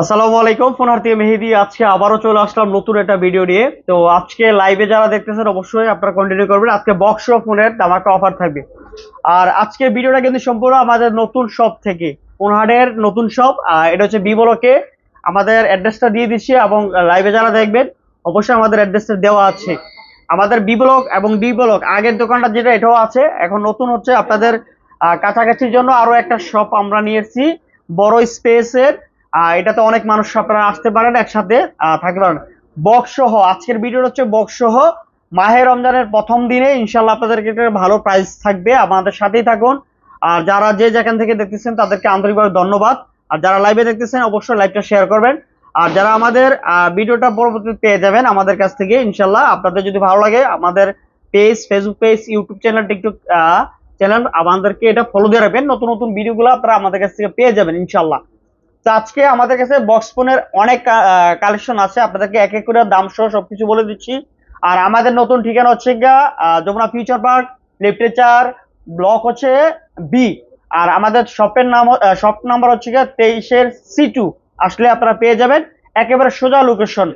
আসসালামু আলাইকুম ফোন হারতি মেহেদি। আজকে আবারও চলে আসলাম নতুন একটা ভিডিও নিয়ে। তো আজকে লাইভে যারা দেখতেছেন, অবশ্যই আপনারা কন্টিনিউ করবেন। আজকে বক্স ফোনের ধামাকা অফার থাকবে। আর আজকে ভিডিওটা কিন্তু সম্পূর্ণ আমাদের নতুন শপ থেকে। ফোনহাটের নতুন শপ আর এটা হচ্ছে বিবলকে আমাদের অ্যাড্রেসটা দিয়ে দিচ্ছি এবং লাইভে যারা দেখবেন, অবশ্যই আমাদের অ্যাড্রেসটা দেওয়া আছে। আমাদের বি ব্লক এবং ডি ব্লক আগের দোকানটা যেটা, এটাও আছে। এখন নতুন হচ্ছে আপনাদের কাছাকাছির জন্য আরও একটা শপ আমরা নিয়েছি। বড় স্পেসের আহ, এটাতে অনেক মানুষ আপনারা আসতে পারেন একসাথে থাকতে পারেন। বক্স সহ আজকের ভিডিও হচ্ছে বক্স সহ। মাহে রমজানের প্রথম দিনে ইনশাল্লাহ আপনাদেরকে ভালো প্রাইস থাকবে আমাদের সাথেই থাকুন। আর যারা যে যেখান থেকে দেখতেছেন তাদেরকে আন্তরিকভাবে ধন্যবাদ। আর যারা লাইভে দেখতেছেন অবশ্যই লাইভটা শেয়ার করবেন। আর যারা আমাদের ভিডিওটা পরবর্তী পেয়ে যাবেন আমাদের কাছ থেকে ইনশাল্লাহ আপনাদের যদি ভালো লাগে আমাদের page Facebook page YouTube channel TikTok channel আমাদেরকে এটা ফলো দিয়ে রাখবেন। নতুন নতুন ভিডিওগুলো আপনারা আমাদের কাছ থেকে পেয়ে যাবেন ইনশাল্লাহ তো আজকে আমাদের কাছে বক্স ফোনের অনেক কালেকশন আছে। আপনাদেরকে এক এক করে দাম সহ সবকিছু বলে দিচ্ছি। আর আমাদের নতুন ঠিকানা হচ্ছে আহ, Jamuna future park literature block হচ্ছে বি আর আমাদের শপের নাম শপ নাম্বার হচ্ছে গিয়া তেইশের সি টু আসলে আপনারা পেয়ে যাবেন একেবারে সোজা লোকেশন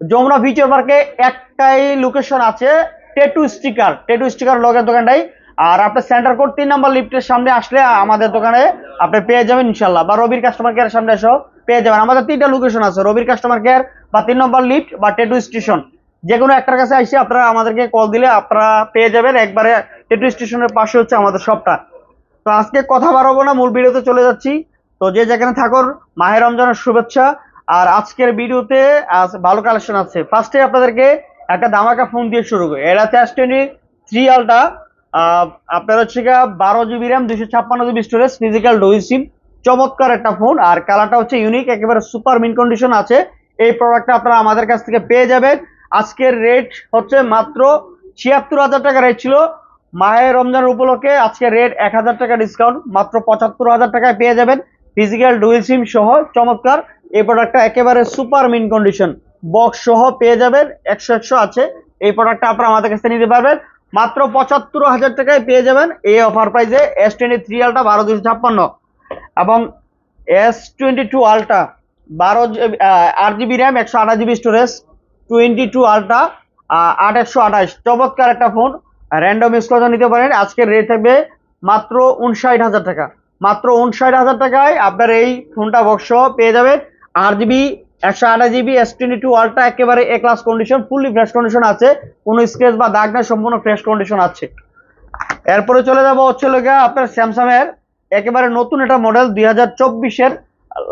যমুনা ফিউচার পার্কে একটাই লোকেশন আছে টেটু স্টিকার টেটু স্টিকার লগের দোকানটাই আর আপনার সেন্টার কোড তিন নম্বর লিফটের সামনে আসলে আমাদের দোকানে আপনি পেয়ে যাবেন ইনশাল্লাহ বা রবির কাস্টমার কেয়ারের সামনে এসেও পেয়ে যাবেন। আমাদের তিনটা লোকেশন আছে, রবির কাস্টমার কেয়ার বা তিন নম্বর লিফট বা টেটু স্টেশন যে কোনো একটার কাছে এসে আপনারা আমাদেরকে কল দিলে আপনারা পেয়ে যাবেন। একবারে টেটু স্টেশনের পাশে হচ্ছে আমাদের শপটা তো আজকে কথা বাড়াবো না, মূল ভিডিওতে চলে যাচ্ছি। তো যে যেখানে থাকুন মাহের রমজানের শুভেচ্ছা। আর আজকের ভিডিওতে আজ ভালো কালেকশন আছে। ফার্স্টে আপনাদেরকে একটা দামাকা ফোন দিয়ে শুরু করি। এটা এস টোয়েন্টি থ্রি আলটা আপনার হচ্ছে গিয়ে বারো জিবি র্যাম দুশো ছাপ্পান্ন GB storage physical dual SIM চমৎকার একটা ফোন আর কালারটা হচ্ছে ইউনিক একেবারে সুপার মিন কন্ডিশন আছে। এই প্রোডাক্টটা আপনারা আমাদের কাছ থেকে পেয়ে যাবেন। আজকের রেট হচ্ছে মাত্র ছিয়াত্তর হাজার টাকা রেট ছিল। মাহের রমজানের উপলক্ষে আজকে রেট এক হাজার টাকা ডিসকাউন্ট মাত্র পঁচাত্তর হাজার টাকায় পেয়ে যাবেন। ফিজিক্যাল ডুয়েল সিম সহ, চমৎকার। এই প্রোডাক্টটা একেবারে সুপার মিন কন্ডিশন বক্স সহ পেয়ে যাবেন, একশো একশো আছে। এই প্রোডাক্টটা আপনারা আমাদের কাছে নিতে পারবেন। মাত্র পঁচাত্তর হাজার টাকায় পেয়ে যাবেন এই অফার প্রাইসে এস টোয়েন্টি থ্রি আলটা বারো দুশো ছাপ্পান্ন এবং এস টোয়েন্টি টু আলটা বারো আট জিবি র্যাম একশো আঠাশ জিবি স্টোরেজ টোয়েন্টি টু আলটা আট একশো আঠাশ। চমৎকার একটা ফোন র্যান্ডম ইউজ নিতে পারেন। আজকের রেট থাকবে মাত্র উনষাট হাজার টাকা। মাত্র উনষাট হাজার টাকায় আপনার এই ফোনটা বক্স পেয়ে যাবেন। আট জিবি একশো আঠাশ GB S twenty two ultra একেবারে A class condition fully fresh condition আছে। কোনো স্ক্রেচ বা দাগ নাই, সম্পূর্ণ ফ্রেশ কন্ডিশন আছে। এরপরে চলে যাব হচ্ছে লোকে আপনার স্যামসাং এর একেবারে নতুন একটা মডেল দুই হাজার চব্বিশের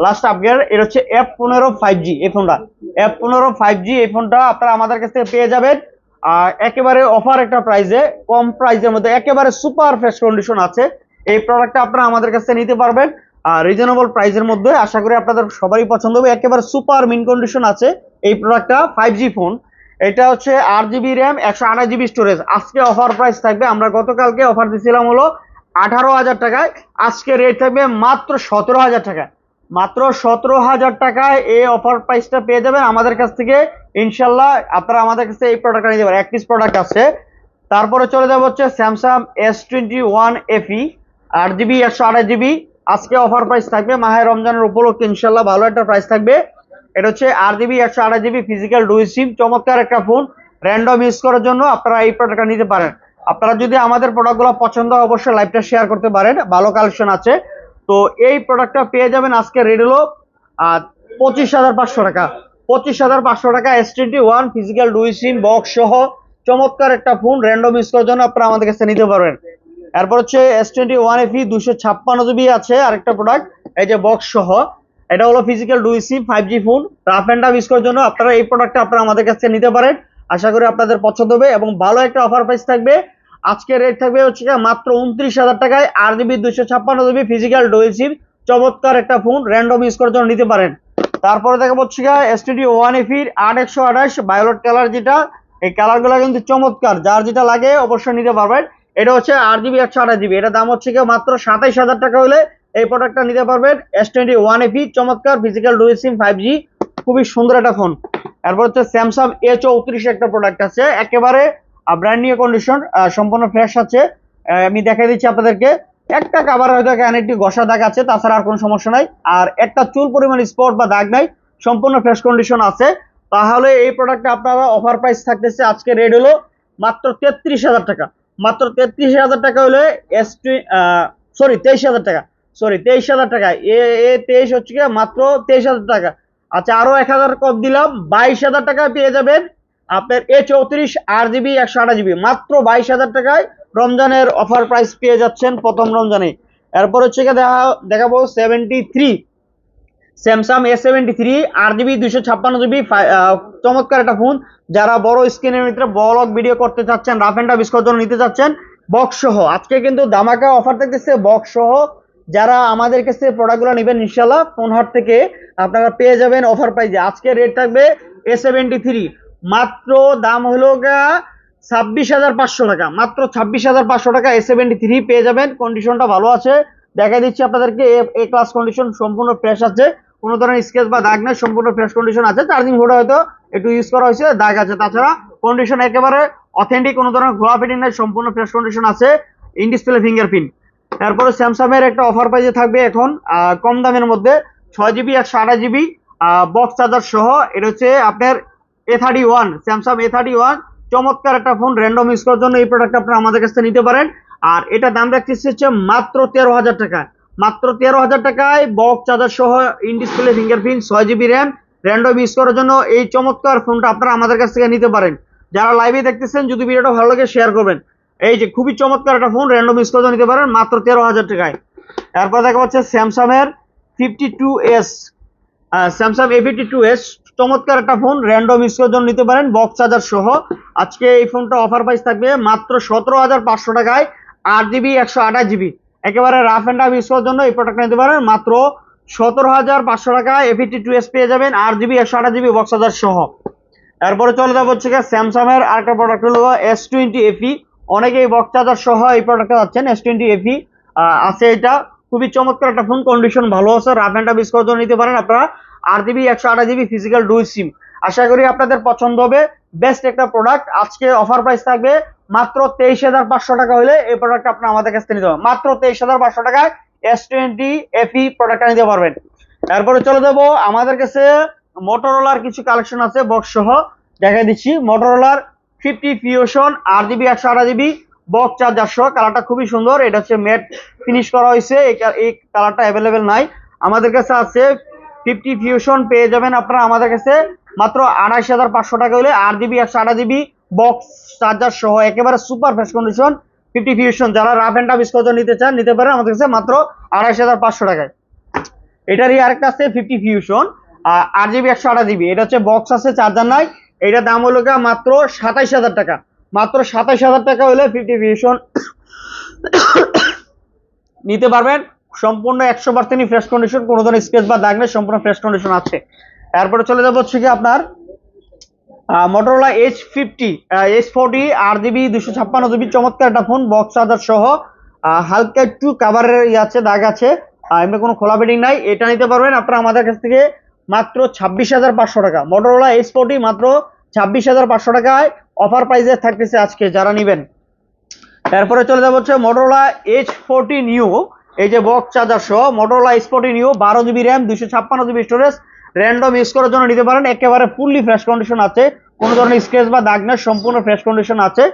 লাস্ট আপগ্রেড এটা হচ্ছে এফ পনেরো ফাইভ জি এই ফোনটা এফ পনেরো ফাইভ জি এই ফোনটা আপনারা আমাদের কাছ থেকে পেয়ে যাবেন। আর একেবারে অফার একটা প্রাইসে কম প্রাইসের মধ্যে একেবারে সুপার ফ্রেশ কন্ডিশন আছে। এই প্রোডাক্টটা আপনারা আমাদের কাছ থেকে নিতে পারবেন। রিজনেবল প্রাইসের মধ্যে আশা করি আপনাদের সবারই পছন্দ হবে। একেবারে সুপার মিন কন্ডিশন আছে এই প্রোডাক্টটা ফাইভ জি ফোন এটা হচ্ছে আট জিবি র্যাম একশো আঠাশ জিবি স্টোরেজ আজকে অফার প্রাইস থাকবে, আমরা গতকালকে অফার দিয়েছিলাম হলো আঠারো হাজার টাকায়। আজকে রেট থাকবে মাত্র সতেরো হাজার টাকায়। মাত্র সতেরো হাজার টাকায় এই অফার প্রাইসটা পেয়ে যাবেন আমাদের কাছ থেকে। ইনশাল্লাহ আপনারা আমাদের কাছে এই প্রোডাক্টটা নিতে পারেন। এক পিস প্রোডাক্ট আছে। তারপরে চলে যাব হচ্ছে Samsung S twenty one F E আট জিবি একশো আঠাশ জিবি আজকে অফার প্রাইস থাকবে, মাহে রমজানের উপলক্ষে ইনশাল্লাহ ভালো একটা প্রাইস থাকবে। এটা হচ্ছে আট জিবি একশো আঠাশ জিবি ফিজিক্যাল ডুই সিম চমৎকার একটা ফোন র্যান্ডম ইউজ করার জন্য আপনারা এই প্রোডাক্টটা নিতে পারেন। আপনারা যদি আমাদের প্রোডাক্টগুলো পছন্দ হয়, অবশ্যই লাইভটা শেয়ার করতে পারেন, ভালো কালেকশন আছে। তো এই প্রোডাক্টটা পেয়ে যাবেন আজকে রেট হলো পঁচিশ হাজার পাঁচশো টাকা। পঁচিশ হাজার পাঁচশো টাকা S twenty one physical dual SIM box সহ চমৎকার একটা ফোন র্যান্ডম ইউজ করার জন্য আপনারা আমাদের কাছে নিতে পারবেন। এরপর হচ্ছে এস টোয়েন্টি ওয়ান এফি দুশো ছাপ্পান্ন জিবি আছে আরেকটা প্রোডাক্ট এই যে বক্স সহ। এটা হলো physical dual SIM five G phone rough and use করার জন্য আপনারা এই প্রোডাক্টটা আপনারা আমাদের কাছ থেকে নিতে পারেন। আশা করি আপনাদের পছন্দ হবে এবং ভালো একটা অফার প্রাইস থাকবে। আজকে রেট থাকবে হচ্ছে মাত্র উনত্রিশ হাজার টাকায় আর জিবি দুশো ছাপ্পান্ন জিবি ফিজিক্যাল ডুয়েল সিম চমৎকার একটা ফোন র্যান্ডম ইউজ করার জন্য নিতে পারেন। তারপরে দেখা হচ্ছে গিয়ে এস টোয়েন্টি ওয়ান এফির আট একশো আঠাশ বায়োলট কালার যেটা, এই কালারগুলো কিন্তু চমৎকার। যার যেটা লাগে অবশ্যই নিতে পারবেন। এটা হচ্ছে আট জিবি একশো আঠাশ জিবি এটা দাম হচ্ছে গিয়ে মাত্র সাতাইশ হাজার টাকা হলে এই প্রোডাক্টটা নিতে পারবেন এস টোয়েন্টি ওয়ান এফি চমৎকার physical dual SIM five G খুবই সুন্দর একটা ফোন এরপর হচ্ছে স্যামসাং এ চৌত্রিশ একটা প্রোডাক্ট আছে, একেবারে ব্র্যান্ড নিউ কন্ডিশন সম্পূর্ণ ফ্রেশ আছে। আমি দেখাই দিচ্ছি আপনাদেরকে। একটা কাবার হয়তো এখানে একটি ঘষা দাগ আছে, তাছাড়া আর কোনো সমস্যা নাই। আর একটা চুল পরিমাণ স্পট বা দাগ নাই, সম্পূর্ণ ফ্রেশ কন্ডিশন আছে। তাহলে এই প্রোডাক্টটা আপনারা অফার প্রাইস থাকতেছে আজকে রেট হলো মাত্র তেত্রিশ হাজার টাকা। মাত্র তেত্রিশ হাজার টাকা হলে এস সরি তেইশ হাজার টাকা। সরি তেইশ হাজার টাকা। এ এ তেইশ হচ্ছে কি মাত্র তেইশ হাজার টাকা। আচ্ছা আরও এক হাজার কম দিলাম, বাইশ হাজার টাকা পেয়ে যাবেন আপনার এ চৌত্রিশ আট জিবি একশো আঠাশ জিবি মাত্র বাইশ হাজার টাকায় রমজানের অফার প্রাইস পেয়ে যাচ্ছেন প্রথম রমজানে। এরপর হচ্ছে দেখা, দেখাবো seventy three Samsung S seventy three আট জিবি দুইশো ছাপ্পান্ন জিবি চমৎকার একটা ফোন যারা বড় স্ক্রিনের ভিতরে ব্লগ ভিডিও করতে চাচ্ছেন রাফ অ্যান্ড জন্য নিতে চাচ্ছেন বক্স সহ। আজকে কিন্তু দামাকা অফার থাকতেছে বক্স সহ। যারা আমাদের কাছে প্রোডাক্টগুলো নেবেন ইনশাল্লাহ ফোন হাট থেকে আপনারা পেয়ে যাবেন অফার প্রাইজে আজকে রেট থাকবে এ সেভেন্টি থ্রি মাত্র দাম হলো গা ছাব্বিশ হাজার পাঁচশো টাকা। মাত্র ছাব্বিশ হাজার পাঁচশো টাকা এ সেভেন্টি থ্রি পেয়ে যাবেন। কন্ডিশনটা ভালো আছে। দেখা দিচ্ছি আপনাদেরকে, এ ক্লাস কন্ডিশন সম্পূর্ণ ফ্রেশ আছে। কোনো ধরনের স্কেচ বা দাগ নেই, সম্পূর্ণ ফ্রেশ কন্ডিশন আছে। চার্জিং বোর্ড হয়তো একটু ইউজ করা হয়েছে, দাগ আছে। তাছাড়া কন্ডিশন একেবারে অথেন্টিক কোনো ধরনের ঘোরা ফিটিং নেই, সম্পূর্ণ ফ্রেশ কন্ডিশন আছে ইন ডিসপ্লে ফিঙ্গারপ্রিন্ট তারপরে স্যামসাং এর একটা অফার প্রাইজে থাকবে এখন কম দামের মধ্যে ছয় জিবি একশো আঠাশ জিবি বক্স চার্জার সহ। এটা হচ্ছে আপনার A thirty one Samsung A thirty one চমৎকার একটা ফোন র্যান্ডম ইউজ করার জন্য এই প্রোডাক্ট আপনারা আমাদের কাছ থেকে নিতে পারেন। আর এটা দাম রাখতেছি হচ্ছে মাত্র তেরো হাজার টাকা। মাত্র তেরো হাজার টাকায় বক্স চার্জার সহ ইন ডিসপ্লে ফিঙ্গারপ্রিন্ট ছয় জিবি র্যাম র্যান্ডম ইউজ করার জন্য এই চমৎকার ফোনটা আপনারা আমাদের কাছ থেকে নিতে পারেন। যারা লাইভে দেখতেছেন, যদি ভিডিওটা ভালো লাগে শেয়ার করবেন। এই যে খুবই চমৎকার একটা ফোন র্যান্ডম ইউজ করার নিতে পারেন, মাত্র তেরো হাজার টাকায়। এরপর দেখা যাচ্ছে স্যামসাং এর fifty two S Samsung A fifty two S চমৎকার একটা ফোন র্যান্ডম ইউজ করার জন্য নিতে পারেন বক্স চার্জার সহ। আজকে এই ফোনটা অফার প্রাইস থাকবে মাত্র সতেরো হাজার পাঁচশো টাকায়, আট জিবি একশো আঠাশ জিবি একেবারে রাফ অ্যান্ড টাফ ইউজ করার জন্য এই প্রোডাক্ট নিতে পারেন। মাত্র সতেরো হাজার পাঁচশো টাকা এ ফিফটি টু এস পেয়ে যাবেন, আট জিবি একশো আঠাশ জিবি বক্স চার্জার সহ। এরপরে চলে যাব হচ্ছে স্যামসাং এর আরেকটা প্রোডাক্ট হলো এস টোয়েন্টি এফি অনেকে এই বক্স চার্জার সহ এই প্রোডাক্টটা পাচ্ছেন এস টোয়েন্টি এফি আছে এটা। খুবই চমৎকার একটা ফোন কন্ডিশন ভালো আছে রাফ অ্যান্ড টাফ ইউজ করার জন্য নিতে পারেন আপনারা। আট জিবি একশো আঠাশ জিবি ফিজিক্যাল ডুই সিম আশা করি আপনাদের পছন্দ হবে। বেস্ট একটা প্রোডাক্ট আজকে অফার প্রাইস থাকবে মাত্র তেইশ হাজার পাঁচশো টাকা হলে এই প্রোডাক্ট আপনার আমাদের কাছ থেকে নিতে পারবেন। মাত্র তেইশ হাজার পাঁচশো টাকায় এস টোয়েন্টি এফি প্রোডাক্টটা নিতে পারবেন। এরপরে চলে যাব আমাদের কাছে মোটরোলার কিছু কালেকশন আছে বক্স সহ। দেখা দিচ্ছি। মোটরোলার ফিফটি ফিউশন আট জিবি একশো আঠাশ জিবি বক্স চার্জার সহ। কালারটা খুবই সুন্দর। এটা হচ্ছে ম্যাট ফিনিশ করা হয়েছে। এই কালারটা অ্যাভেলেবেল নাই। আমাদের কাছে আছে ফিফটি ফিউশন পেয়ে যাবেন আপনারা আমাদের কাছে। মাত্র আড়াইশ হাজার পাঁচশো টাকা হলে আট জিবি একশো আঠাশ জিবি বক্স চার্জার সহ একেবারে super fresh condition fifty fusion যারা রাফ অ্যান্ড টাফ স্কোর নিতে চান, নিতে পারেন আমাদের কাছে মাত্র আড়াইশ হাজার পাঁচশো টাকায়। এটারই আরেকটা আছে ফিফটি ফিউশন আট জিবি একশো আঠাশ জিবি এটা হচ্ছে বক্স আছে চার্জার নাই। এটার দাম হলো মাত্র সাতাইশ হাজার টাকা। মাত্র সাতাইশ হাজার টাকা হলে ফিফটি ফিউশন নিতে পারবেন। সম্পূর্ণ একশো পার্সেন্টই ফ্রেশ কন্ডিশন কোনো ধরনের স্কেচ বা দাগ নেই, সম্পূর্ণ ফ্রেশ কন্ডিশন আছে। এরপরে চলে যাব হচ্ছে কি আপনার Motorola H fifty H forty আট জিবি দুশো ছাপ্পান্ন জিবি চমৎকার একটা ফোন বক্স চার্জার সহ। হালকা একটু কাভারের ইয়ে আছে, দাগ আছে। এমনি কোনো খোলা বেডিং নাই। এটা নিতে পারবেন আপনারা আমাদের কাছ থেকে মাত্র ছাব্বিশ হাজার পাঁচশো টাকা। মোটরোলা এইচ ফোরটি মাত্র ছাব্বিশ হাজার পাঁচশো টাকায়। অফার প্রাইসে থাকতেছে আজকে, যারা নেবেন। তারপরে চলে যাব হচ্ছে মোটরোলা এইচ ফোরটি নিউ এই যে বক্স চার্জার সহ মোটরোলা ফোরটি নিউ বারো জিবি র্যাম দুশো ছাপ্পান্ন জিবি স্টোরেজ র্যান্ডম ইউজ করার জন্য নিতে পারেন। একেবারে ফুললি ফ্রেশ কন্ডিশন আছে। কোনো ধরনের স্ক্রেচ বা দাগ নেই, সম্পূর্ণ ফ্রেশ কন্ডিশন আছে।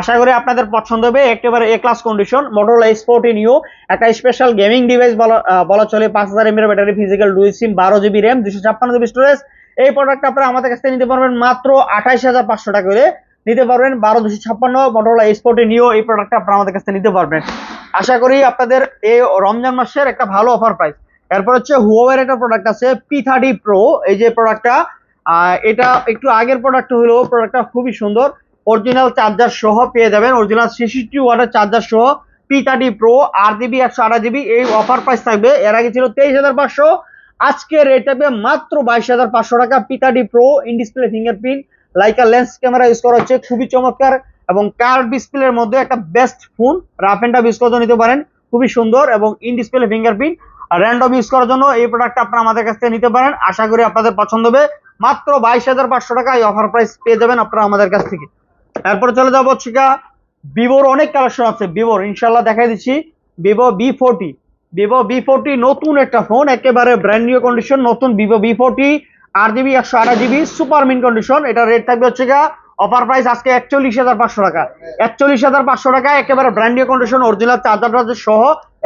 আশা করি আপনাদের পছন্দ হবে, একেবারে A class condition Motorola forty new একটা স্পেশাল গেমিং ডিভাইস বলা চলে, পাঁচ হাজার এমএর ব্যাটারি ফিজিক্যাল ডুই সিম বারো জিবি র্যাম দুশো ছাপ্পান্ন জিবি স্টোরেজ এই প্রোডাক্ট আপনারা আমাদের কাছ থেকে নিতে পারবেন মাত্র আঠাইশ হাজার পাঁচশো টাকা করে। নিতে পারবেন বারো দুশো ছাপ্পান্ন মোটরোলা স্পোর্টে নিও এই প্রোডাক্টটা আপনারা আমাদের কাছ থেকে নিতে পারবেন। আশা করি আপনাদের এই রমজান মাসের একটা ভালো অফার প্রাইস এরপর হচ্ছে হুয়াওয়ের একটা প্রোডাক্ট আছে পি থার্টি প্রো এই যে প্রোডাক্টটা এটা একটু আগের প্রোডাক্ট হলো প্রোডাক্টটা খুবই সুন্দর। অরিজিনাল চার্জার সহ পেয়ে যাবেন। অরিজিনাল সিক্সটি ওয়াটের চার্জার সহ পি থার্টি প্রো আট জিবি একশো আঠাশ জিবি এই অফার প্রাইস থাকবে। এর আগে ছিল তেইশ হাজার পাঁচশো। আজকে রেট থাকবে মাত্র বাইশ হাজার পাঁচশো টাকা। P thirty pro in display fingerprint Leica lens camera use করা হচ্ছে। খুবই চমৎকার এবং কার ডিসপ্লের মধ্যে একটা best phone rough and use করতে নিতে পারেন। খুবই সুন্দর এবং in display fingerprint random use করার জন্য এই প্রোডাক্টটা আপনারা আমাদের কাছ থেকে নিতে পারেন। আশা করি আপনাদের পছন্দ হবে। মাত্র বাইশ হাজার পাঁচশো টাকা এই অফার প্রাইস পেয়ে যাবেন আপনারা আমাদের কাছ থেকে। এরপরে চলে যাব হচ্ছে ভিভোর অনেক কালেকশন আছে। ভিভোর ইনশাল্লাহ দেখাই দিচ্ছি। Vivo V forty Vivo V forty নতুন একটা ফোন একেবারে ব্র্যান্ড নিউ কন্ডিশন নতুন ভিভো বি ফোরটি আট জিবি একশো আঠাশ জিবি সুপার মিন কন্ডিশন এটা রেট থাকবে হচ্ছে গা অফার প্রাইস আজকে একচল্লিশ হাজার পাঁচশো টাকা। একচল্লিশ হাজার পাঁচশো টাকা, একেবারে brand new condition original charger সহ,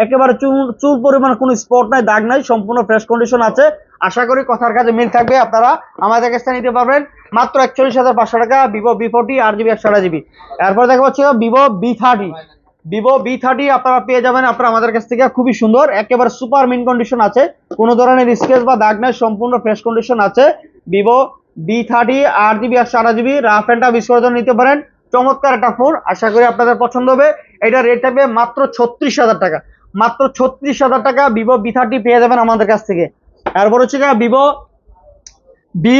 একেবারে চুল চুল পরিমাণ কোনো স্পট নাই, দাগ নাই, সম্পূর্ণ ফ্রেশ কন্ডিশন আছে। আশা করি কথার কাছে মিল থাকবে। আপনারা আমাদের কাছে নিতে পারবেন মাত্র একচল্লিশ হাজার পাঁচশো টাকা ভিভো বি ফোরটি আট জিবি একশো আঠাশ জিবি এরপর দেখা হচ্ছে Vivo V thirty Vivo V thirty আপনারা পেয়ে যাবেন, আপনারা আমাদের কাছ থেকে। খুবই সুন্দর, একেবারে সুপার মিন কন্ডিশন আছে। কোনো ধরনের স্কেচ বা দাগ নাই, সম্পূর্ণ ফ্রেশ কন্ডিশন আছে। ভিভো বি থার্টি আট জিবি একশো আঠাশ GB rough and tough score নিতে পারেন। চমৎকার একটা ফোন আশা করি আপনাদের পছন্দ হবে। এটা রেট থাকবে মাত্র ছত্রিশ হাজার টাকা। মাত্র ছত্রিশ হাজার টাকা ভিভো বি থার্টি পেয়ে যাবেন আমাদের কাছ থেকে। এরপর হচ্ছে ভিভো বি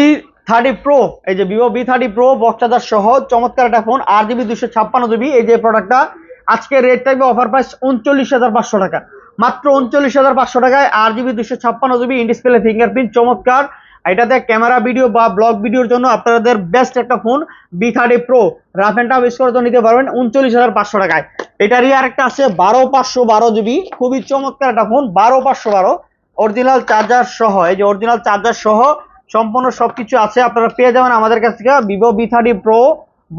থার্টি প্রো এই যে Vivo V thirty pro box সহ চমৎকার একটা ফোন আট জিবি দুশো ছাপ্পান্ন জিবি এই যে প্রোডাক্টটা আজকে রেট থাকবে অফার প্রাইস উনচল্লিশ হাজার পাঁচশো টাকা। মাত্র উনচল্লিশ হাজার পাঁচশো টাকায় আট জিবি দুশো ছাপ্পান্ন জিবি ইন ডিসপ্লে ফিঙ্গারপ্রিন্ট চমৎকার। এটাতে ক্যামেরা ভিডিও বা ব্লগ ভিডিওর জন্য আপনাদের বেস্ট একটা phone V thirty pro rough and tough use নিতে পারবেন উনচল্লিশ হাজার পাঁচশো টাকায়। এটারই আরেকটা আছে বারো পাঁচশো বারো জিবি খুবই চমৎকার একটা ফোন বারো পাঁচশো বারো। অরিজিনাল চার্জার সহ, এই যে অরিজিনাল চার্জার সহ সম্পূর্ণ সবকিছু আছে, আপনারা পেয়ে যাবেন আমাদের কাছ থেকে ভিভো বি থার্টি প্রো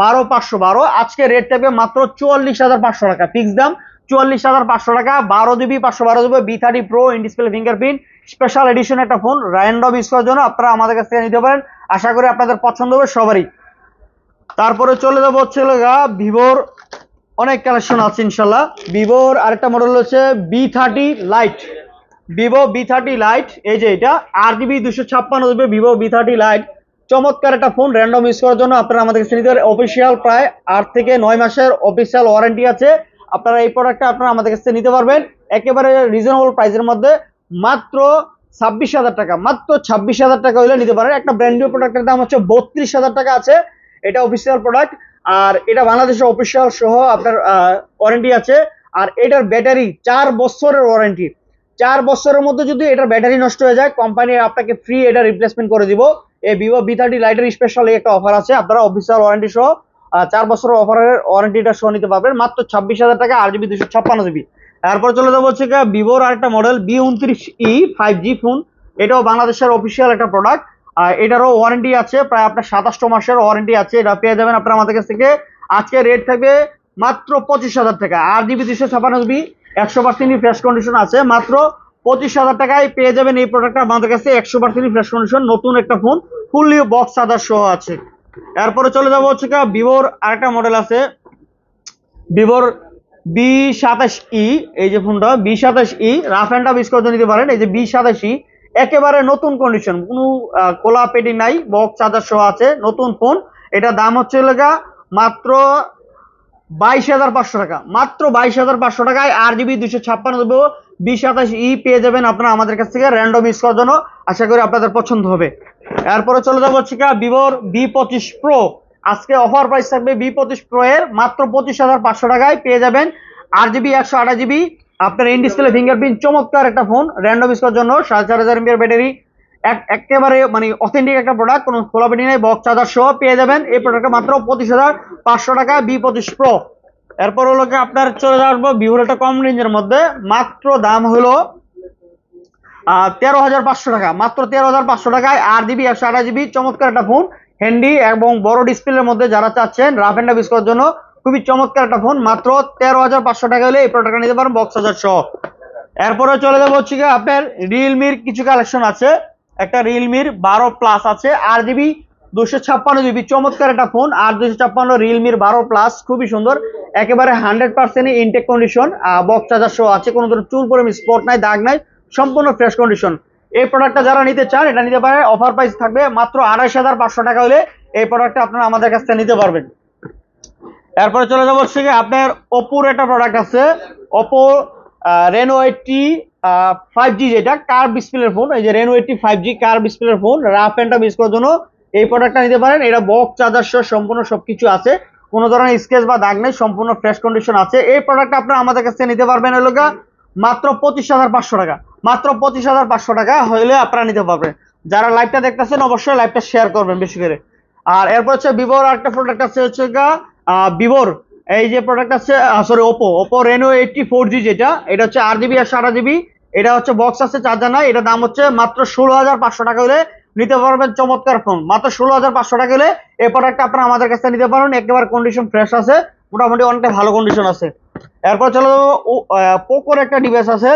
বারো পাঁচশো বারো। আজকে রেট থাকবে মাত্র চুয়াল্লিশ হাজার পাঁচশো টাকা ফিক্স দাম চুয়াল্লিশ হাজার পাঁচশো টাকা, বারো জিবি, পাঁচশো বারো GB V thirty pro in display fingerprint special edition একটা ফোন র্যান্ডম ইউজ করার জন্য আপনারা আমাদের কাছ থেকে নিতে পারেন। আশা করি আপনাদের পছন্দ হবে সবারই। তারপরে চলে যাব হচ্ছে ভিভোর অনেক কালেকশন আছে ইনশাল্লাহ। ভিভোর আরেকটা মডেল হচ্ছে V thirty lite Vivo V thirty lite এই যে এটা আট জিবি দুশো ছাপ্পান্ন GB Vivo V thirty lite চমৎকার একটা ফোন র্যান্ডম ইউজ করার জন্য আপনারা আমাদের কাছে নিতে অফিসিয়াল প্রায় আট থেকে নয় মাসের অফিসিয়াল ওয়ারেন্টি আছে। আপনারা এই প্রোডাক্টটা আপনারা আমাদের কাছে নিতে পারবেন। একেবারে রিজনেবল প্রাইসের মধ্যে মাত্র ছাব্বিশ হাজার টাকা, মাত্র ছাব্বিশ হাজার টাকা হলে নিতে পারেন। একটা ব্র্যান্ড নিউ প্রোডাক্টের দাম হচ্ছে বত্রিশ হাজার টাকা আছে। এটা অফিসিয়াল প্রোডাক্ট আর এটা বাংলাদেশের অফিসিয়াল সহ আপনার ওয়ারেন্টি আছে। আর এটার ব্যাটারি চার বছরের ওয়ারেন্টি চার বছরের মধ্যে যদি এটার ব্যাটারি নষ্ট হয়ে যায় কোম্পানি আপনাকে ফ্রি এটা রিপ্লেসমেন্ট করে দিব। এই ভিভো বি থার্টি লাইটের স্পেশাল একটা অফার আছে, আপনারা অফিসিয়াল ওয়ারেন্টি সহ চার বছরের অফারের ওয়ারেন্টিটা সহ নিতে পারবেন। মাত্র ছাব্বিশ হাজার টাকা আর জিবি দুশো ছাপ্পান্ন জিবি তারপর চলে যাব হচ্ছে ভিভোর আরেকটা মডেল বি উনত্রিশ ই ফাইভ জি ফোন এটাও বাংলাদেশের অফিসিয়াল একটা প্রোডাক্ট আর এটারও ওয়ারেন্টি আছে, প্রায় আপনার সাতাশটো মাসের ওয়ারেন্টি আছে। এটা পেয়ে যাবেন আপনার আমাদের কাছ থেকে। আজকে রেট থাকবে মাত্র পঁচিশ হাজার টাকা আর জিবি দুশো ছাপ্পান্ন জিবি একশো পার্সেন্ট ফ্রেশ কন্ডিশন আছে, মাত্র পঁচিশ হাজার টাকায় পেয়ে যাবেন এই প্রোডাক্টটা আমাদের কাছে একশো পার্সেন্ট ফ্রেশ কন্ডিশন নতুন একটা ফোন ফুললি বক্স চার্জার সহ আছে। এরপরে চলে যাব হচ্ছে গিয়ে ভিভোর আরেকটা মডেল আছে। ভিভোর বি সাতাশ ই এই যে ফোনটা বি সাতাশ E rough and tough use নিতে পারেন, এই যে বি সাতাশ ই একেবারে নতুন কন্ডিশন কোনো কোলা পেটি নাই বক্স চার্জার সহ আছে, নতুন ফোন এটা দাম হচ্ছে লেগা মাত্র বাইশ হাজার পাঁচশো টাকা। মাত্র বাইশ হাজার পাঁচশো টাকায় আর জিবি দুশো ছাপ্পান্ন দেবো। বিশ সাতাশ ই পেয়ে যাবেন আপনারা আমাদের কাছ থেকে র্যান্ডম ইউজ করার জন্য। আশা করি আপনাদের পছন্দ হবে। এরপরে চলে যাব হচ্ছে ভিভোর বি পঁচিশ প্রো আজকে অফার প্রাইস থাকবে বি পঁচিশ প্রো এর। মাত্র পঁচিশ হাজার পাঁচশো টাকায় পেয়ে যাবেন আট জিবি একশো আঠাশ জিবি আপনার ইন ডিসপ্লে ফিঙ্গারপ্রিন্ট চমৎকার একটা ফোন র্যান্ডম ইউজ করার জন্য সাড়ে চার হাজার ব্যাটারি একেবারে মানে অথেন্টিক একটা প্রোডাক্ট কোনো খোলা পেটি নেই বক্স চার্জার সহ পেয়ে যাবেন। এই প্রোডাক্টটা মাত্র পঁচিশ হাজার পাঁচশো টাকা বি পঁচিশ প্রো এরপর হলো আপনার চলে আসব ভিভোর একটা কম রেঞ্জের মধ্যে। মাত্র দাম হলো তেরো হাজার পাঁচশো টাকা। মাত্র তেরো হাজার পাঁচশো টাকায় আট জিবি একশো আঠাশ জিবি চমৎকার একটা ফোন হ্যান্ডি এবং বড় ডিসপ্লের মধ্যে যারা চাচ্ছেন রাফ অ্যান্ড ইউজ করার জন্য খুবই চমৎকার একটা ফোন মাত্র তেরো হাজার পাঁচশো টাকা হলে এই প্রোডাক্টটা নিতে পারেন বক্স হাজার সহ। এরপরে চলে যাব হচ্ছে আপনার রিয়েলমির কিছু কালেকশন আছে। একটা রিয়েলমির বারো প্লাস আছে আর জিবি দুশো ছাপ্পান্ন জিবি চমৎকার একটা ফোন আর দুশো ছাপ্পান্ন রিয়েলমির বারো প্লাস খুবই সুন্দর, একেবারে hundred percent intact condition box charger সহ আছে, কোনো ধরনের চুল পরিমাণ স্পট নাই, দাগ নাই, সম্পূর্ণ ফ্রেশ কন্ডিশন এই প্রোডাক্টটা যারা নিতে চান, এটা নিতে পারে অফার প্রাইস থাকবে মাত্র আড়াইশ হাজার পাঁচশো টাকা হলে এই প্রোডাক্টটা আপনারা আমাদের কাছ থেকে নিতে পারবেন। এরপরে চলে যাব হচ্ছে আপনার ওপোর একটা প্রোডাক্ট আছে Oppo Reno eighty five G যেটা কার ডিসপ্লের ফোন এই যে রেনো এইটটি ফাইভ জি কার ডিসপ্লের ফোন রাফ অ্যান্ড ইউজ করার জন্য এই প্রোডাক্টটা নিতে পারেন। এটা বক্স চার্জার সহ সম্পূর্ণ সবকিছু আছে। কোনো ধরনের স্কেচ বা দাগ নেই, সম্পূর্ণ ফ্রেশ কন্ডিশন আছে। এই প্রোডাক্টটা আপনারা আমাদের কাছ নিতে পারবেন হলো গিয়ে মাত্র পঁচিশ হাজার পাঁচশো টাকা। মাত্র পঁচিশ হাজার পাঁচশো টাকা হইলে আপনারা নিতে পারবেন। যারা লাইভটা দেখতেছেন, অবশ্যই লাইভটা শেয়ার করবেন বেশি করে। আর এরপর হচ্ছে ভিভোর আরেকটা প্রোডাক্ট আছে হচ্ছে ভিভোর এই যে প্রোডাক্ট আছে sorry Oppo Oppo Reno eighty four G যেটা, এটা হচ্ছে আট জিবি আর সারা জিবি এটা হচ্ছে বক্স আছে চার্জার নাই এটা দাম হচ্ছে মাত্র ষোলো হাজার পাঁচশো টাকা হলে নিতে পারবেন চমৎকার ফোন মাত্র ষোলো হাজার পাঁচশো টাকা হলে এই প্রোডাক্টটা আপনারা আমাদের কাছে নিতে পারেন একেবারে কন্ডিশন ফ্রেশ আছে, মোটামুটি অনেকটা ভালো কন্ডিশন আছে। এরপর চলো পোকোর একটা ডিভাইস আছে।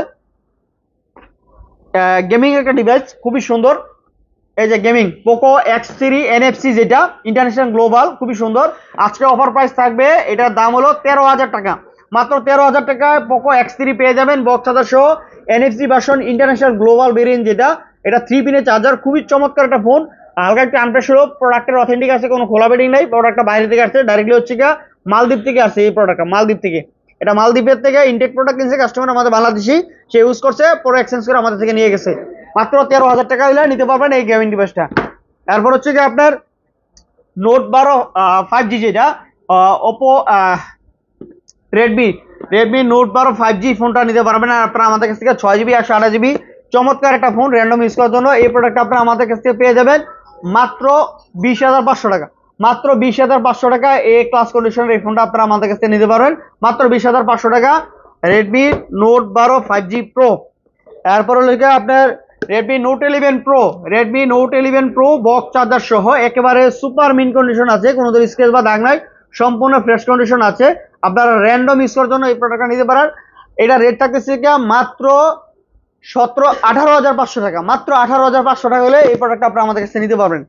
গেমিং একটা ডিভাইস খুবই সুন্দর। এই যে gaming Poco X three NFC যেটা ইন্টারন্যাশনাল গ্লোবাল খুবই সুন্দর। আজকে অফার প্রাইস থাকবে, এটার দাম হলো তেরো হাজার টাকা। মাত্র তেরো হাজার টাকায় পোকো এক্স থ্রি পেয়ে যাবেন বক্স চার্জার সহ। NFC version international global variant যেটা, এটা থ্রি পিনের চার্জার খুবই চমৎকার একটা ফোন হালকা একটা আনপ্রেস হলো প্রোডাক্টের অথেন্টিক আছে, কোনো খোলা বেডিং নাই প্রোডাক্টটা বাইরে থেকে আসছে ডাইরেক্টলি হচ্ছে গিয়া মালদ্বীপ থেকে আসছে এই প্রোডাক্টটা মালদ্বীপ থেকে। এটা মালদ্বীপের থেকে ইনটেক প্রোডাক্ট কিনছে কাস্টমার আমাদের বাংলাদেশি, সে ইউজ করছে, পরে এক্সচেঞ্জ করে আমাদের থেকে নিয়ে গেছে। মাত্র তেরো হাজার টাকা হলে নিতে পারবেন এই গেমিং ডিভাইসটা তারপর হচ্ছে কি আপনার নোট বারো ফাইভ জি যেটা ওপো রেডমি রেডমি নোট বারো ফাইভ জি ফোনটা নিতে পারবেন। আর আপনারা আমাদের কাছ থেকে ছয় জিবি একশো আঠাশ জিবি চমৎকার একটা ফোন র্যান্ডম ইউজ করার জন্য এই প্রোডাক্টটা আপনারা আমাদের কাছ থেকে পেয়ে যাবেন। মাত্র বিশ হাজার পাঁচশো টাকা। মাত্র বিশ হাজার পাঁচশো টাকা এ ক্লাস কন্ডিশনের এই ফোনটা আপনারা আমাদের কাছ থেকে নিতে পারবেন। মাত্র বিশ হাজার পাঁচশো টাকা রেডমি নোট বারো ফাইভ জি প্রো এরপর হলো আপনার Redmi Note eleven pro Redmi Note eleven pro box charger সহ একেবারে সুপার মিন কন্ডিশন আছে কোনো স্কেচ বা দাগ নাই, সম্পূর্ণ ফ্রেশ কন্ডিশন আছে। আপনারা র্যান্ডম ইউজ জন্য এই প্রোডাক্টটা নিতে পারেন। এটা রেট থাকতেছে কি মাত্র সতেরো, আঠারো হাজার পাঁচশো টাকা। মাত্র আঠারো হাজার পাঁচশো টাকা হলে এই প্রোডাক্টটা আপনারা আমাদের কাছে নিতে পারবেন।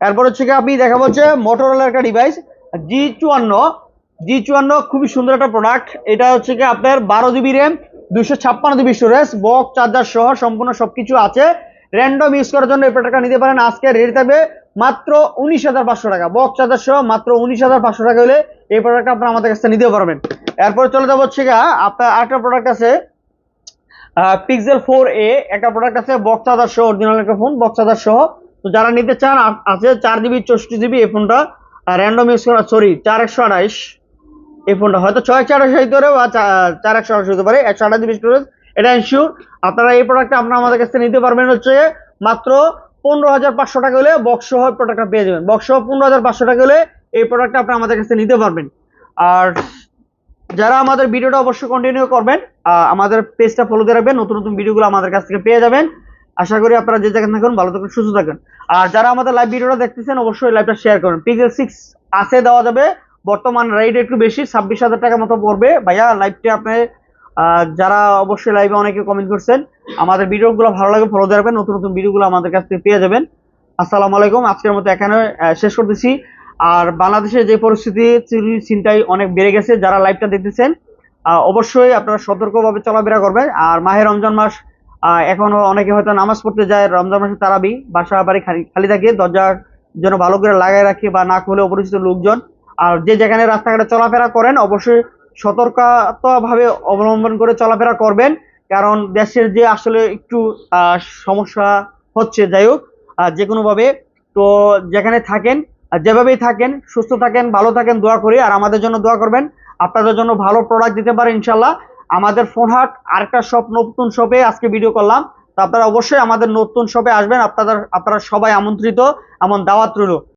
এরপর হচ্ছে কি আপনি দেখা হচ্ছে মোটরোলার একটা ডিভাইস জি চুয়ান্ন। জি চুয়ান্ন খুবই সুন্দর একটা প্রোডাক্ট এটা হচ্ছে কি আপনার বারো জিবি র্যাম দুশো ছাপ্পান্ন জিবি স্টোরেজ বক্স চার্জার সহ সম্পূর্ণ সবকিছু আছে। র্যান্ডম ইউজ করার জন্য এই প্রোডাক্টটা নিতে পারেন। আজকে রেট থাকবে মাত্র উনিশ হাজার পাঁচশো টাকা। বক্স চার্জার সহ মাত্র উনিশ হাজার পাঁচশো টাকা হলে এই প্রোডাক্টটা আপনারা আমাদের কাছে নিতে পারবেন। এরপরে চলে যাব হচ্ছে আপনার আরেকটা প্রোডাক্ট আছে পিক্সেল ফোর এ একটা প্রোডাক্ট আছে বক্স সহ অরিজিনাল একটা ফোন বক্স চার্জার সহ তো যারা নিতে চান আছে চার জিবি চৌষট্টি জিবি এই ফোনটা র্যান্ডম ইউজ করা সরি চার একশো আঠাইশ এই ফোনটা হয়তো ছয় একশো আঠাশ হইতে পারে বা চার একশো আঠাশ হতে পারে। একশো আঠাশ জিবি স্টোরেজ এটা ইনশিওর আপনারা এই প্রোডাক্টটা আপনারা আমাদের কাছ নিতে পারবেন হচ্ছে মাত্র পনেরো হাজার পাঁচশো টাকা হলে বক্স সহ প্রোডাক্টটা পেয়ে যাবেন। বক্স সহ পনেরো হাজার পাঁচশো টাকা হলে এই প্রোডাক্টটা আপনারা আমাদের কাছে নিতে পারবেন। আর যারা আমাদের ভিডিওটা অবশ্যই কন্টিনিউ করবেন আমাদের পেজটা ফলো দিয়ে রাখবেন, নতুন নতুন ভিডিওগুলো আমাদের কাছ থেকে পেয়ে যাবেন। আশা করি আপনারা যে জায়গায় থাকুন ভালো থাকুন, সুস্থ থাকুন। আর যারা আমাদের লাইভ ভিডিওটা দেখতেছেন, অবশ্যই লাইভটা শেয়ার করুন। পিক্সেল সিক্স আছে দেওয়া যাবে, বর্তমান রেট একটু বেশি, ছাব্বিশ হাজার টাকার মতো পড়বে। ভাইয়া লাইভটা আপনি যারা অবশ্যই লাইভে অনেকে কমেন্ট করছেন আমাদের ভিডিওগুলো ভালো লাগে ফলো রাখবেন নতুন নতুন ভিডিওগুলো আমাদের কাছ থেকে পেয়ে যাবেন। আসসালামু আলাইকুম আজকের মতো এখানে শেষ করতেছি। আর বাংলাদেশে যে পরিস্থিতি চুরি ছিনতাই অনেক বেড়ে গেছে যারা লাইভটা দেখতেছেন অবশ্যই আপনারা সতর্কভাবে চলাফেরা করবেন। আর মাহে রমজান মাস আহ, এখনও অনেকে হয়তো নামাজ পড়তে যায় রমজান মাসে তারাবি বাসা বাড়ি খালি খালি থাকে দরজার জন্য ভালো করে লাগাই রাখি বা না খুলে অপরিচিত লোকজন। আর যে যেখানে রাস্তাঘাটে চলাফেরা করেন অবশ্যই সতর্কতাভাবে অবলম্বন করে চলাফেরা করবেন, কারণ দেশের যে আসলে একটু সমস্যা হচ্ছে, যাই হোক যে কোনোভাবে তো যেখানে থাকেন যেভাবেই থাকেন, সুস্থ থাকেন, ভালো থাকেন, দোয়া করি, আর আমাদের জন্য দোয়া করবেন। আপনাদের জন্য ভালো প্রোডাক্ট দিতে পারে ইনশাল্লাহ আমাদের ফোনহাট আরেকটা শপ নতুন শপে আজকে ভিডিও করলাম। তো আপনারা অবশ্যই আমাদের নতুন শপে আসবেন, আপনাদের, আপনারা সবাই আমন্ত্রিত, এমন দাওয়াত রইল।